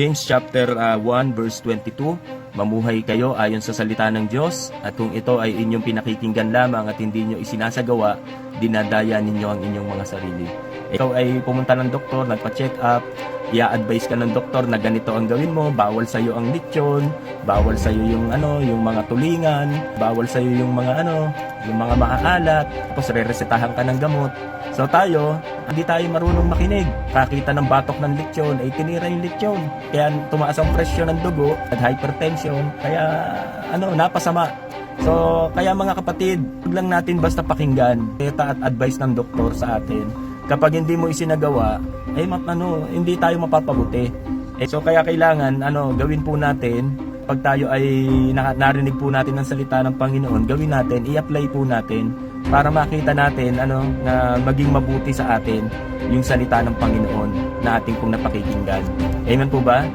James chapter ah, 1 verse 22, mamuhay kayo ayon sa salita ng Diyos at kung ito ay inyong pinakikinggan lamang at hindi nyo isinasagawa, dinadaya ninyo ang inyong mga sarili. Ikaw ay pumunta ng doktor, nagpa-check up, i-advise ka ng doktor na ganito ang gawin mo, bawal sa iyo ang lechon, bawal sa iyo yung ano, yung mga tulingan, bawal sa iyo yung mga ano, yung mga maaalat, tapos re-resetahan ka ng gamot. So tayo, hindi tayo marunong makinig. Kakita ng batok ng lechon, ay tinira yung lechon. Kaya tumaas ang presyo ng dugo at hypertension. Kaya ano, napasama. So, kaya mga kapatid, huwag lang natin basta pakinggan. Data at advice ng doktor sa atin. Kapag hindi mo isinagawa, ay ma- ano, hindi tayo mapapabuti. Eh, so kaya kailangan ano, gawin po natin pag tayo ay na- narinig po natin ang salita ng Panginoon, gawin natin, i-apply po natin para makita natin ano na maging mabuti sa atin yung salita ng Panginoon na ating pong napakikinggan. Amen po ba?